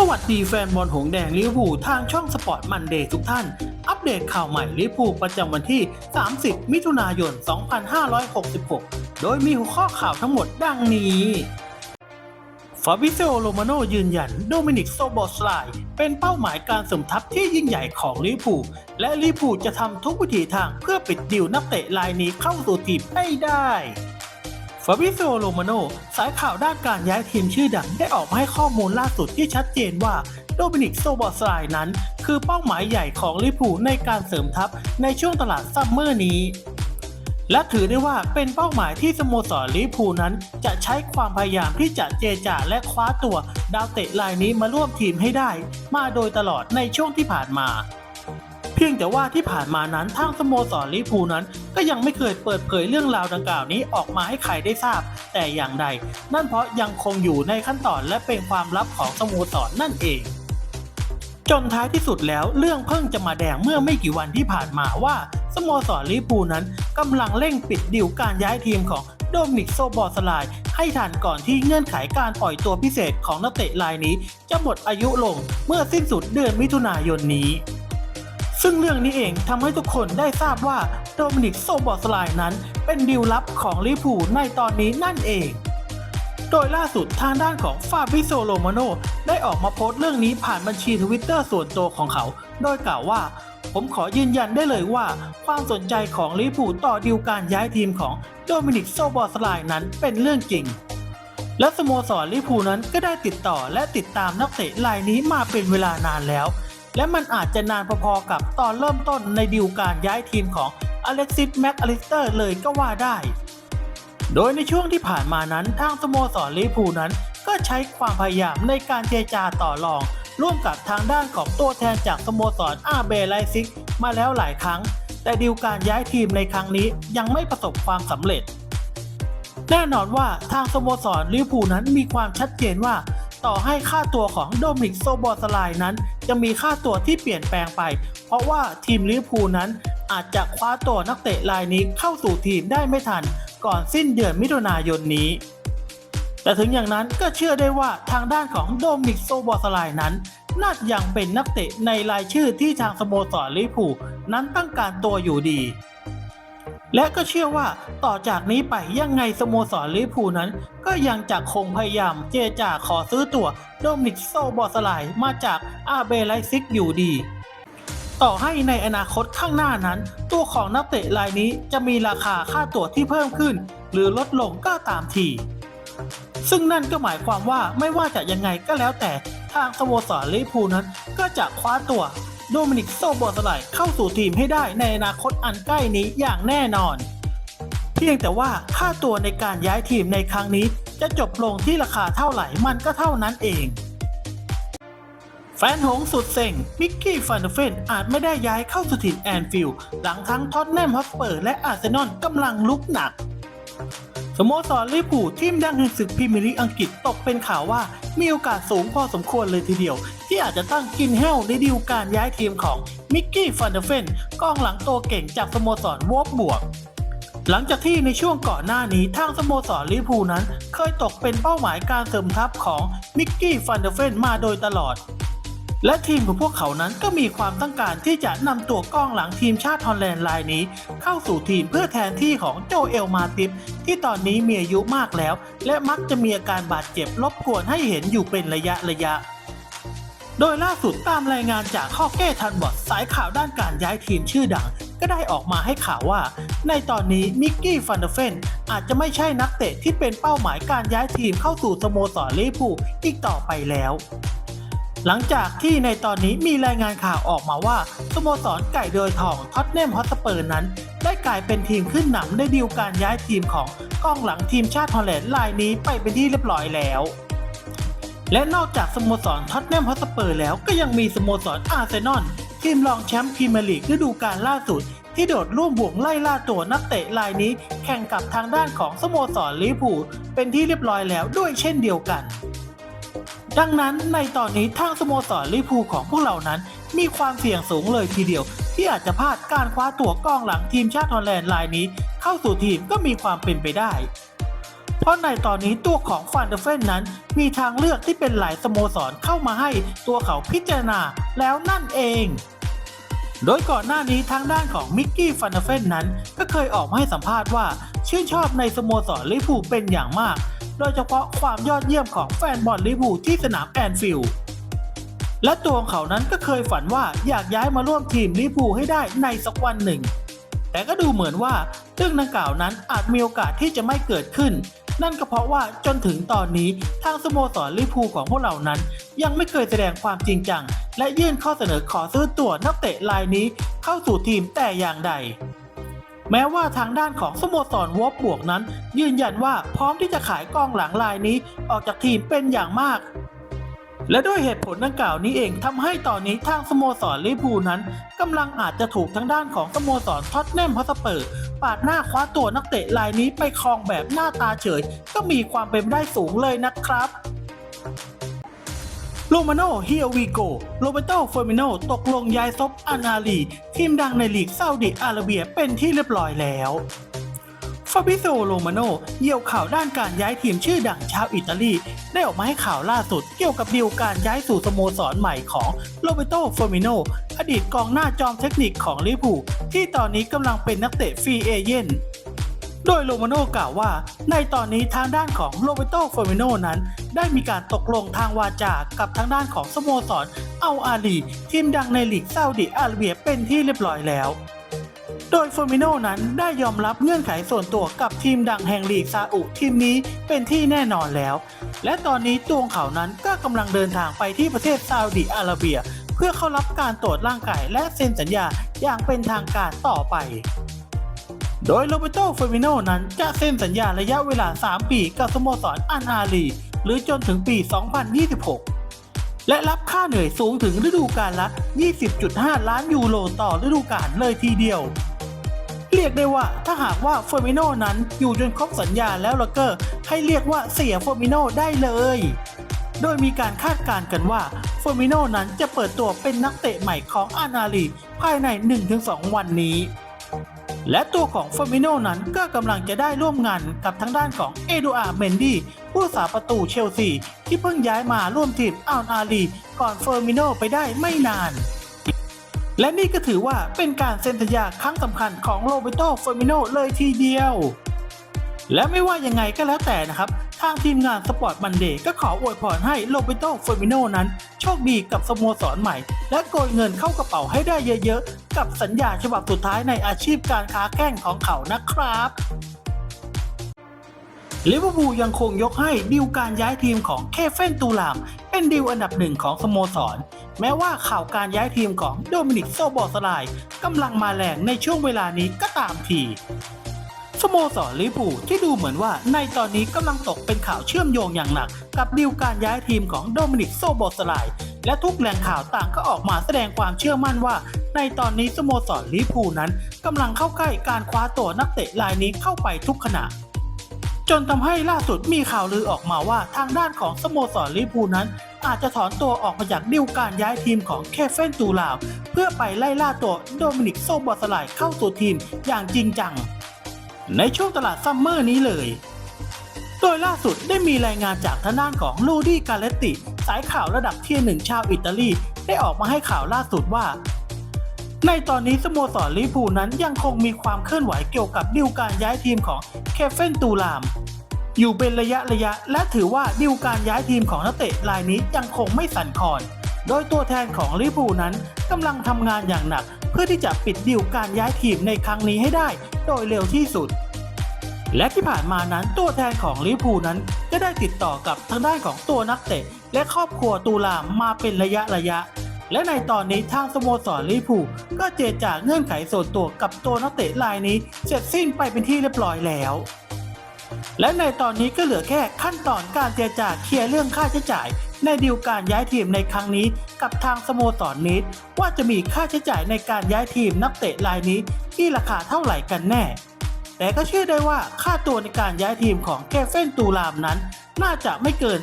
สวัสดีแฟนบอลหงแดงลิเวอร์พูลทางช่องสปอร์ตมันเดย์ทุกท่าน อัปเดตข่าวใหม่ลิเวอร์พูลประจำวันที่ 30 มิถุนายน 2566 โดยมีหัวข้อข่าวทั้งหมดดังนี้ ฟาบิเซโอโรมาโนยืนยันโดมินิกโซโบสไลเป็นเป้าหมายการสมทัพที่ยิ่งใหญ่ของลิเวอร์พูลและลิเวอร์พูลจะทำทุกวิถีทางเพื่อปิดดิวนักเตะรายนี้เข้าสู่ทีมให้ได้ ฟาบิโซโรมาโนสายข่าวด้านการย้ายทีมชื่อดังได้ออกมาให้ข้อมูลล่าสุดที่ชัดเจนว่าโดมินิกโซบอสไลนั้น คือเป้าหมายใหญ่ของลิเวอร์พูในการเสริมทัพในช่วงตลาดซัมเมอร์นี้ และถือได้ว่าเป็นเป้าหมายที่สโมสรลิเวอร์พูนั้น จะใช้ความพยายามที่จะเจรจาและคว้าตัวดาวเตะรายนี้มาร่วมทีมให้ได้ มาโดยตลอดในช่วงที่ผ่านมา พียงแต่ว่าที่ผ่านมานั้นทางสโมสรลิเวอร์พูนั้น ก็ยังไม่เคยเปิดเผยเรื่องราวดังกล่าวนี้ออกมาให้ใครได้ทราบ แต่อย่างใด นั่นเพราะยังคงอยู่ในขั้นตอนและเป็นความลับของสโมสรนั่นเองจนท้ายที่สุดแล้วเรื่องเพิ่งจะมาแดงเมื่อไม่กี่วันที่ผ่านมาว่า สโมสรลิเวอร์พูลนั้นกำลังเร่งปิดดิวการย้ายทีมของโดมิกโซบอสลาย ให้ทันก่อนที่เงื่อนไขการปล่อยตัวพิเศษของนักเตะรายนี้ จะหมดอายุลงเมื่อสิ้นสุดเดือนมิถุนายนนี้ ซึ่งเรื่องนี้เองทำให้ทุกคนได้ทราบว่าโดมินิกโซบอสไลน์นั้น เป็นดีลลับของลิเวอร์พูในตอนนี้นั่นเอง โดยล่าสุดทางด้านของฟาบิโซโรมาโนได้ออกมาโพสต์เรื่องนี้ผ่านบัญชีทวิตเตอร์ส่วนตัวของเขา โดยกล่าวว่า ผมขอยืนยันได้เลยว่า ความสนใจของลิเวอร์พูต่อดีลการย้ายทีมของโดมินิกโซบอสไลน์นั้นเป็นเรื่องจริงและสโมสรลิพูนั้นก็ได้ติดต่อและติดตามนักเตะรายนี้มาเป็นเวลานานแล้ว และมันอาจจะนานพอๆกับตอนเริ่มต้นในดีลการย้ายทีมของอเล็กซิสแม็กอลิสเตอร์เลยก็ว่าได้ โดยในช่วงที่ผ่านมานั้นทางสโมสรลิเวอร์พูลนั้น ก็ใช้ความพยายามในการเจรจาต่อรอง ร่วมกับทางด้านของตัวแทนจากสโมสรอาเบไลซิกมาแล้วหลายครั้ง แต่ดีลการย้ายทีมในครั้งนี้ยังไม่ประสบความสำเร็จ แน่นอนว่าทางสโมสรลิเวอร์พูลนั้นมีความชัดเจนว่า ต่อให้ค่าตัวของโดมิกโซบอสไลน์นั้น จะมีค่าตัวที่เปลี่ยนแปลงไป เพราะว่าทีมลิเวอร์พูลนั้น อาจจะคว้าตัวนักเตะรายนี้เข้าสู่ทีมได้ไม่ทัน ก่อนสิ้นเดือนมิถุนายนนี้ แต่ถึงอย่างนั้นก็เชื่อได้ว่าทางด้านของโดมิกโซบอสไลน์นั้นน่าจะยังเป็นนักเตะในรายชื่อที่ทางสโมสรลิเวอร์พูลนั้นต้องการตัวอยู่ดี และก็เชื่อว่าต่อจากนี้ไปยังไงสโมสรลิเวอร์พูลนั้น ก็ยังจะคงพยายามเจรจาขอซื้อตัวโดมินิกโซบอสไลน์มาจากอาเบไลซิกอยู่ดี ต่อให้ในอนาคตข้างหน้านั้น ตัวของนักเตะรายนี้จะมีราคาค่าตั๋วที่เพิ่มขึ้น หรือลดลงก็ตามที ซึ่งนั่นก็หมายความว่าไม่ว่าจะยังไงก็แล้วแต่ทางสโมสรลิเวอร์พูลนั้นก็จะคว้าตัว โดมินิกโซบอสไลน์เข้าสู่ทีมให้ได้ในอนาคตอันใกล้นี้อย่างแน่นอน เพียงแต่ว่าค่าตัวในการย้ายทีมในครั้งนี้ จะจบลงที่ราคาเท่าไหร่มันก็เท่านั้นเอง แฟนหงสุดเซ็งมิกกี้ฟันเดเฟนอาจไม่ได้ย้ายเข้าสู่ถิ่นแอนฟิลด์หลังทั้งท็อตแนมฮอสเปอร์และอาร์เซนอลกำลังลุกหนักสโมสรลิเวอร์พูทีมดังแห่งศึกพรีเมียร์ลีกอังกฤษตกเป็นข่าวว่ามีโอกาสสูงพอสมควรเลยทีเดียว ที่อาจจะตั้งกินแห้วในดีลการย้ายทีมของมิกกี้ฟันเดเฟนกองหลังตัวเก่งจากสโมสรวอบบวก หลังจากที่ในช่วงก่อนหน้านี้ทางสโมสรลิพูนั้น เคยตกเป็นเป้าหมายการเสริมทัพของมิกกี้ฟันเดเฟนมาโดยตลอด และทีมของพวกเขานั้นก็มีความต้องการที่จะนำตัวกองหลังทีมชาติฮอลแลนด์รายนี้ เข้าสู่ทีมเพื่อแทนที่ของโจเอลมาติฟที่ตอนนี้มีอายุมากแล้ว และมักจะมีอาการบาดเจ็บรบกวนให้เห็นอยู่เป็นระยะระยะ โดยล่าสุดตามรายงานจากข้อแก้ทันบอดสายข่าวด้านการย้ายทีมชื่อดัง ก็ได้ออกมาให้ข่าวว่า ในตอนนี้มิกกี้ฟันเดเฟนอาจจะไม่ใช่นักเตะที่เป็นเป้าหมายการย้ายทีมเข้าสู่สโมสรลิเวอร์พูลอีกต่อไปแล้ว หลังจากที่ในตอนนี้มีรายงานข่าวออกมาว่า สโมสรไก่เดือยทองท็อตแนมฮอตสเปอร์นั้น ได้กลายเป็นทีมขึ้นนำในดีลการย้ายทีมของกองหลังทีมชาติฮอลแลนด์รายนี้ไปเป็นที่เรียบร้อยแล้ว และนอกจากสโมสรท็อตแนมฮอสเปอร์แล้วก็ยังมีสโมสรอาร์เซนอลทีมรองแชมป์พรีเมียร์ลีกฤดูกาลล่าสุด ที่โดดร่วมบวงไล่ล่าตัวนักเตะรายนี้ แข่งกับทางด้านของสโมสรลิเวอร์พูลเป็นที่เรียบร้อยแล้วด้วยเช่นเดียวกัน ดังนั้นในตอนนี้ทางสโมสรลิเวอร์พูลของพวกเรานั้น มีความเสี่ยงสูงเลยทีเดียว ที่อาจจะพลาดการคว้าตัวกองหลังทีมชาติฮอลแลนด์รายนี้ เข้าสู่ทีมก็มีความเป็นไปได้ เพราะในตอนนี้ตัวของฟันเดอร์เฟนนั้น มีทางเลือกที่เป็นหลายสโมสรเข้ามาให้ตัวเขาพิจารณาแล้วนั่นเอง โดยก่อนหน้านี้ทางด้านของมิกกี้ฟันเดอร์เฟนนั้น ก็เคยออกมาให้สัมภาษณ์ว่า ชื่นชอบในสโมสรลิเวอร์พูลเป็นอย่างมาก โดยเฉพาะความยอดเยี่ยมของแฟนบอลลิเวอร์พูลที่สนามแอนฟิลด์และตัวของเขานั้นก็เคยฝันว่าอยากย้ายมาร่วมทีมลิเวอร์พูลให้ได้ในสักวันหนึ่ง แต่ก็ดูเหมือนว่าเรื่องดังกล่าวนั้นอาจมีโอกาสที่จะไม่เกิดขึ้น นั่นก็เพราะว่าจนถึงตอนนี้ทางสโมสรลิพูของพวกเรานั้น ยังไม่เคยแสดงความจริงจัง และยื่นข้อเสนอขอซื้อตัวนักเตะรายนี้เข้าสู่ทีมแต่อย่างใดแม้ว่าทางด้านของสโมสรวอบบวกนั้น ยืนยันว่าพร้อมที่จะขายกองหลังรายนี้ออกจากทีมเป็นอย่างมาก และด้วยเหตุผลดังกล่าวนี้เองทำให้ตอนนี้ทางสโมสรลิเวอร์พูลนั้นกำลังอาจจะถูกทางด้านของสโมสรท็อตแนมฮอสเปอร์ปาดหน้าคว้าตัวนักเตะรายนี้ไปครองแบบหน้าตาเฉย ก็มีความเป็นไปได้สูงเลยนะครับโรมาโนเฮียวีโกโรเบโตเฟอร์มิโนตกลงย้ายซบอานาลี ทีมดังในลีกซาอุดิอาระเบียเป็นที่เรียบร้อยแล้ว ฟาบิโซโรมาโนเยี่ยวข่าวด้านการย้ายทีมชื่อดังชาวอิตาลี ได้ออกมาให้ข่าวล่าสุดเกี่ยวกับดีลการย้ายสู่สโมสรใหม่ของโรเบโตเฟอร์มิโนอดีตกองหน้าจอมเทคนิคของลิเวอร์พูลที่ตอนนี้กำลังเป็นนักเตะฟรีเอเย่นโดยโรมาโน่กล่าวว่า ในตอนนี้ทางด้านของโรเบโตเฟอร์มิโนนั้น ได้มีการตกลงทางวาจากับทางด้านของสโมสร เอาอาลีทีมดังในลีกซาอุดิอาระเบียเป็นที่เรียบร้อยแล้ว โดยฟอร์มิโนนั้นได้ยอมรับเงื่อนไขส่วนตัวกับทีมดังแห่งลีกซาอุทีมนี้เป็นที่แน่นอนแล้ว และตอนนี้ตัวงเขานั้นก็กำลังเดินทางไปที่ประเทศซาอุดิอาระเบีย เพื่อเข้ารับการตรวจร่างกายและเซ็นสัญญาอย่างเป็นทางการต่อไป โดยโรเบโตเฟอร์มิโนนั้นจะเซ็นสัญญาระยะเวลา 3 ปีกับสโมสรอันอาลีหรือจนถึงปี 2026และรับค่าเหนื่อยสูงถึงฤดูกาลละ 20.5 ล้านยูโรต่อฤดูกาลเลยทีเดียว เรียกได้ว่าถ้าหากว่าเฟอร์มิโนนั้นอยู่จนครบสัญญาแล้วล่ะก็ให้เรียกว่าเสียเฟอร์มิโนได้เลย โดยมีการคาดการณ์กันว่าเฟอร์มิโนนั้นจะเปิดตัวเป็นนักเตะใหม่ของอานาลีภายใน 1-2 วันนี้ และตัวของเฟอร์มิโนนั้นก็กำลังจะได้ร่วมงานกับทางด้านของเอโดอาเมนดี้ผู้สาประตูเชลซีที่เพิ่งย้ายมาร่วมทีมอัลอาลีก่อนเฟอร์มิโนไปได้ไม่นาน และนี่ก็ถือว่าเป็นการเซ็นสัญญาครั้งสำคัญของโรเบโตเฟอร์มิโนเลยทีเดียว และไม่ว่ายังไงก็แล้วแต่นะครับ ทางทีมงานสปอร์ตมันเดย์ก็ขออวยพรให้โรเบโตเฟอร์มิโนนั้น โชคดีกับสโมสรใหม่ และโกยเงินเข้ากระเป๋าให้ได้เยอะๆ กับสัญญาฉบับสุดท้ายในอาชีพการค้าแข้งของเขานะครับลิเวอร์พูลยังคงยกให้ดีลการย้ายทีมของเคเฟนตูลาม เป็นดีลอันดับหนึ่งของสโมสร แม้ว่าข่าวการย้ายทีมของโดมินิกโซบอสไล์กำลังมาแรงในช่วงเวลานี้ก็ตามทีสโมสรลิเวอร์พูที่ดูเหมือนว่าในตอนนี้กำลังตกเป็นข่าวเชื่อมโยงอย่างหนัก กับดีลการย้ายทีมของโดมินิกโซโบสไล์และทุกแหล่งข่าวต่างก็ออกมาแสดงความเชื่อมั่นว่า ในตอนนี้สโมสรลิเวอร์พูนั้นกำลังเข้าใกล้การคว้าตัวนักเตะรายนี้เข้าไปทุกขณะ จนทำให้ล่าสุดมีข่าวลือออกมาว่าทางด้านของสโมสรลิเวอร์พูนั้น อาจจะถอนตัวออกมาจากดีลการย้ายทีมของเคเฟนตูลาว เพื่อไปไล่ล่าตัวโดมินิกโซบอสไลเข้าสู่ทีมอย่างจริงจัง ในช่วงตลาดซัมเมอร์นี้เลย โดยล่าสุดได้มีรายงานจากทางด้านของลูดี้กาเลตติ สายข่าวระดับเทียหนึ่งชาวอิตาลี ได้ออกมาให้ข่าวล่าสุดว่าในตอนนี้สโมสรลิเวอร์พูนั้นยังคงมีความเคลื่อนไหวเกี่ยวกับดิวการย้ายทีมของเคเฟนตูลาม อยู่เป็นระยะระยะ และถือว่าดิวการย้ายทีมของนักเตะรายนี้ยังคงไม่สั่นคลอน โดยตัวแทนของลิพูนั้นกำลังทำงานอย่างหนัก เพื่อที่จะปิดดิวการย้ายทีมในครั้งนี้ให้ได้ โดยเร็วที่สุด และที่ผ่านมานั้นตัวแทนของลิพูนั้นก็ได้ติดต่อกับทางด้านของตัวนักเตะ และครอบครัวตูลามมาเป็นระยะระยะและในตอนนี้ทางสโมสรลิพูก็เจรจาเงื่อนไขส่วนตัวกับตัวนักเตะรายนี้ เสร็จสิ้นไปเป็นที่เรียบร้อยแล้ว และในตอนนี้ก็เหลือแค่ขั้นตอนการเจรจาเคลียร์เรื่องค่าใช้จ่าย ในดีลการย้ายทีมในครั้งนี้ กับทางสโมสรนิดว่าจะมีค่าใช้จ่ายในการย้ายทีมนักเตะรายนี้ที่ราคาเท่าไหร่กันแน่ แต่ก็เชื่อได้ว่าค่าตัวในการย้ายทีมของเคเฟนตูลามนั้น น่าจะไม่เกิน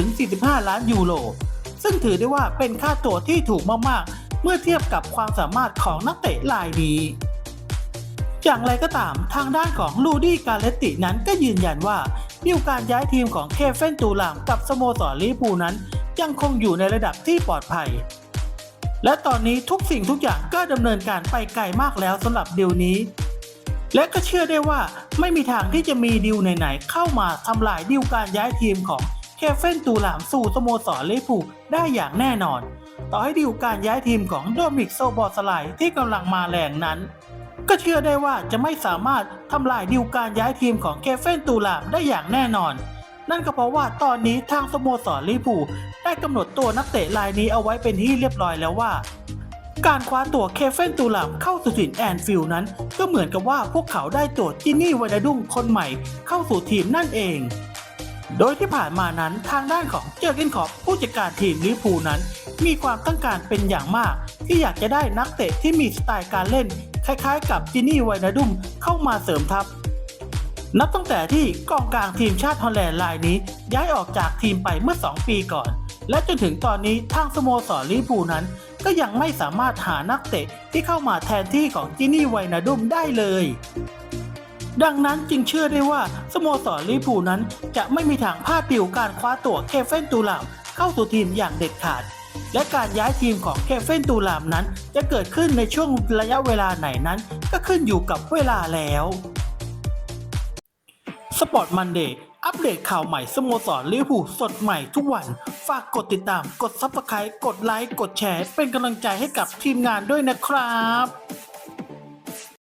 40-45 ล้านยูโรซึ่งถือได้ว่าเป็นค่าตัวที่ถูกมากๆ เมื่อเทียบกับความสามารถของนักเตะรายนี้ อย่างไรก็ตามทางด้านของลูดี้กาเลตตินั้นก็ยืนยันว่าดีลการย้ายทีมของเคเฟนตูลามกับสโมสรลิเวอร์พูนั้น ยังคงอยู่ในระดับที่ปลอดภัย และตอนนี้ทุกสิ่งทุกอย่างก็ดำเนินการไปไกลมากแล้วสำหรับดีลนี้ และก็เชื่อได้ว่าไม่มีทางที่จะมีดีลไหนๆเข้ามาทำลายดีลการย้ายทีมของเคเฟนตูลามสู่สโมสรลิเวอร์พูได้อย่างแน่นอน ต่อให้ดีลการย้ายทีมของโดมิกโซบอสไลที่กำลังมาแรงนั้น ก็เชื่อได้ว่าจะไม่สามารถทำลายดีลการย้ายทีมของเคเฟนตูลามได้อย่างแน่นอน นั่นก็เพราะว่าตอนนี้ทางสโมสรลิเวอร์พูได้กำหนดตัวนักเตะรายนี้เอาไว้เป็นที่เรียบร้อยแล้วว่า การคว้าตัวเคเฟนตูลามเข้าสู่ถิ่นแอนฟิลนั้น ก็เหมือนกับว่าพวกเขาได้ตัวจินนี่วานาดุงคนใหม่เข้าสู่ทีมนั่นเอง โดยที่ผ่านมานั้นทางด้านของเจอร์เกนคอปผู้จัดการทีมลิเวอร์พูนั้น มีความต้องการเป็นอย่างมาก ที่อยากจะได้นักเตะที่มีสไตล์การเล่น คล้ายๆ กับจินนี่ไวนาดุมเข้ามาเสริมทัพ นับตั้งแต่ที่กองกลางทีมชาติฮอลแลนด์รายนี้ ย้ายออกจากทีมไปเมื่อ 2 ปีก่อน และจนถึงตอนนี้ทางสโมสรลิเวอร์พูนั้น ก็ยังไม่สามารถหานักเตะที่เข้ามาแทนที่ของจินนี่ไวนาดุมได้เลยดังนั้นจึงเชื่อได้ว่าสโมสรลิเวอร์พูนั้นจะไม่มีทางพลาดดิวการคว้าตัวเคเฟนตูลามเข้าสู่ทีมอย่างเด็ดขาด และการย้ายทีมของเคเฟนตูลามนั้น จะเกิดขึ้นในช่วงระยะเวลาไหนนั้น ก็ขึ้นอยู่กับเวลาแล้วสปอร์ตมันเดย์อัปเดตข่าวใหม่สโมสรลิเวอร์พูลสดใหม่ทุกวัน ฝากกดติดตาม กดซับสไครต์กดไลค์ กดแชร์ เป็นกำลังใจให้กับทีมงานด้วยนะครับ